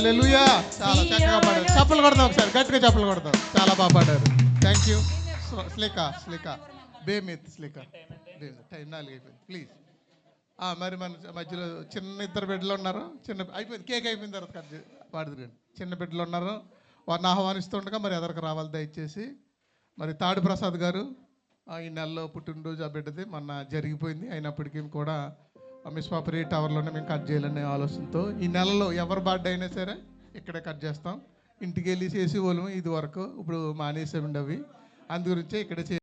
హల్లెలూయా చాలా చక్కగా పాడారు. చప్పలు కొడదాం ఒకసారి. గట్టిగా చప్పలు కొడదాం. చాలా బాగా పాడారు. థ్యాంక్ యూ స్లికా స్లికా బేమిత్ స్లికా టైం నాలుగు అయిపోయింది. ప్లీజ్ మరి మన మధ్యలో చిన్న ఇద్దరు బిడ్డలు ఉన్నారు. చిన్న అయిపోయింది. కేక్ అయిపోయిన తర్వాత కట్ పాడుదురండి చిన్న బిడ్డలు ఉన్నారు. వారిని ఆహ్వానిస్తుండగా మరి ఎదరికి రావాలి దయచేసి. మరి తాడు ప్రసాద్ గారు ఈ నెలలో పుట్టినరోజు ఆ బిడ్డది మొన్న జరిగిపోయింది. అయినప్పటికీ కూడా మిస్పాపరి టవర్లోనే మేము కట్ చేయాలనే ఆలోచనతో ఈ నెలలో ఎవరు బర్త్డే అయినా సరే ఇక్కడే కట్ చేస్తాం. ఇంటికి వెళ్ళి చేసి వాళ్ళము ఇది వరకు. ఇప్పుడు మానేసామండి అవి. అందు గురించే ఇక్కడ చే